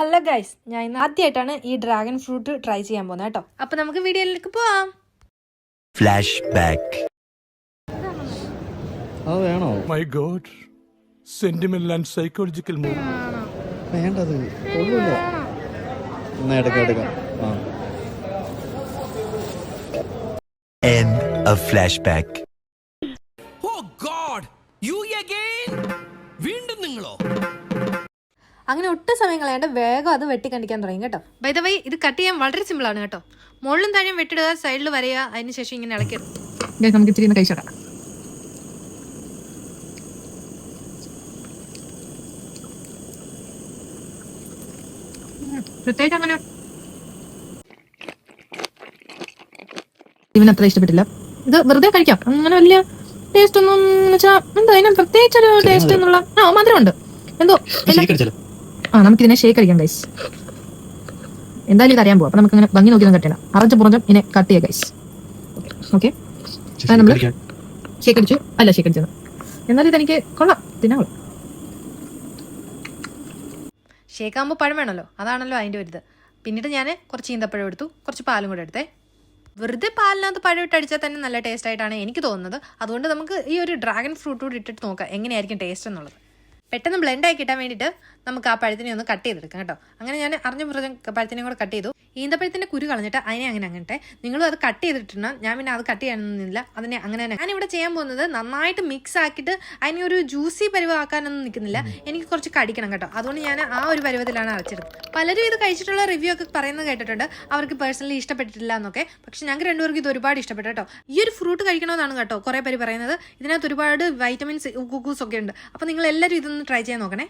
Hello guys ഞാൻ ഇന്ന് ആദ്യമായിട്ടാണ് ഈ ഡ്രാഗൺ ഫ്രൂട്ട് ട്രൈ ചെയ്യാൻ പോകുന്നത് കേട്ടോ. അപ്പൊ നമുക്ക് വീഡിയോയിലേക്ക് പോവാം. ഫ്ലാഷ് അത് വേണോ? My god sentimental and psychological movie വേണ്ടത്. കൊള്ളൂല എന്നാ എടുക്കാം എടുക്കാം. ആ. End of flashback. Oh god you again വീണ്ടും നിങ്ങളോ? അങ്ങനെ ഒട്ടും സമയം കളയാണ്ട് വേഗം അത് വെട്ടിക്കണ്ടിക്കാൻ തുടങ്ങി കേട്ടോ. ബൈ ദ വൈ ഇത് കട്ട് ചെയ്യാൻ വളരെ സിമ്പിൾ ആണ് കേട്ടോ. മുകളിലും താഴെയും വെട്ടിടുക സൈഡിൽ വരയുക അതിനുശേഷം ഇങ്ങനെ ഇളക്കിയത് നമുക്ക് ഇച്ചിരി ഒന്ന് കഴിച്ചോടാം പ്രത്യേകിച്ച് അങ്ങനെ ഇവന് അത്ര ഇഷ്ടപ്പെട്ടില്ല. ഇത് വെറുതെ കഴിക്കാം. അങ്ങനെ വലിയ ടേസ്റ്റ് ഒന്നും വെച്ചാൽ എന്താ അതിന് പ്രത്യേകിച്ച് ഒരു ടേസ്റ്റ് എന്നുള്ള ആ മധുരമുണ്ട്. എന്തോ ആ നമുക്ക് ഇതിനെ ഷേക്ക് അടിക്കാം ഗൈസ് എന്തായാലും ഇത് അറിയാൻ പോവാം. അപ്പൊ നമുക്ക് അങ്ങനെ ഭംഗി നോക്കി കട്ട് ചെയ്യണം അറഞ്ച് പുറഞ്ചും ഇതിനെ കട്ട് ചെയ്യാം ഗൈസ് ഓക്കെ നമ്മൾ ഷേക്ക് അടിച്ചു. അല്ല ഷേക്ക് അടിച്ചത്. എന്നാലും ഇതെനിക്ക് കൊള്ളാം. തിന്നാ കൊള്ളാം. ഷേക്കാകുമ്പോൾ പഴം വേണമല്ലോ. അതാണല്ലോ അതിന്റെ ഒരു ഇത് പിന്നീട് ഞാൻ കുറച്ച് ഈന്തപ്പഴം എടുത്തു. കുറച്ച് പാലും കൂടെ എടുത്തേ. വെറുതെ പാലിനകത്ത് പഴം ഇട്ട് അടിച്ചാൽ തന്നെ നല്ല ടേസ്റ്റ് ആയിട്ടാണ് എനിക്ക് തോന്നുന്നത്. അതുകൊണ്ട് നമുക്ക് ഈ ഒരു ഡ്രാഗൺ ഫ്രൂട്ട് കൂടി ഇട്ടിട്ട് നോക്കാം. എങ്ങനെയായിരിക്കും ടേസ്റ്റ് എന്നുള്ളത്. പെട്ടെന്ന് ബ്ലെൻഡ് ആയി കിട്ടാൻ വേണ്ടിയിട്ട് നമുക്ക് ആ പഴത്തിനെ ഒന്ന് കട്ട് ചെയ്തെടുക്കാം കേട്ടോ. അങ്ങനെ ഞാൻ അറിഞ്ഞ പുറം പഴത്തിനെ കൂടെ കട്ട് ചെയ്തു. ഈന്തപ്പഴത്തിന്റെ കുരു കളഞ്ഞിട്ട് അതിനെ അങ്ങനെ അങ്ങനത്തെ നിങ്ങളും അത് കട്ട് ചെയ്തിട്ടുണ്ടോ ഞാൻ പിന്നെ അത് കട്ട് ചെയ്യാനൊന്നുമില്ല അതിനെ അങ്ങനെ തന്നെ ഞാനിവിടെ ചെയ്യാൻ പോകുന്നത് നന്നായിട്ട് മിക്സ് ആക്കിയിട്ട് അതിനെ ഒരു ജ്യൂസി പരുവാക്കാനൊന്നും നിൽക്കുന്നില്ല എനിക്ക് കുറച്ച് കടിക്കണം കേട്ടോ അതുകൊണ്ട് ഞാൻ ആ ഒരു പരുവത്തിലാണ് അരച്ചെടുത്തത് പലരും ഇത് കഴിച്ചിട്ടുള്ള റിവ്യൂ ഒക്കെ പറയുന്നത് കേട്ടിട്ടുണ്ട് അവർക്ക് പേഴ്സണലി ഇഷ്ടപ്പെട്ടിട്ടില്ല എന്നൊക്കെ പക്ഷെ ഞങ്ങൾക്ക് രണ്ടുപേർക്ക് ഇത് ഒരുപാട് ഇഷ്ടപ്പെട്ടു കേട്ടോ ഈ ഒരു ഫ്രൂട്ട് കഴിക്കണമെന്നാണ് കേട്ടോ കുറേ പേര് പറയുന്നത് ഇതിനകത്ത് ഒരുപാട് വൈറ്റമിൻസ് കുക്കൂസ് ഒക്കെ ഉണ്ട് അപ്പോൾ നിങ്ങൾ എല്ലാവരും ഇതൊന്ന് ട്രൈ ചെയ്യാൻ നോക്കണേ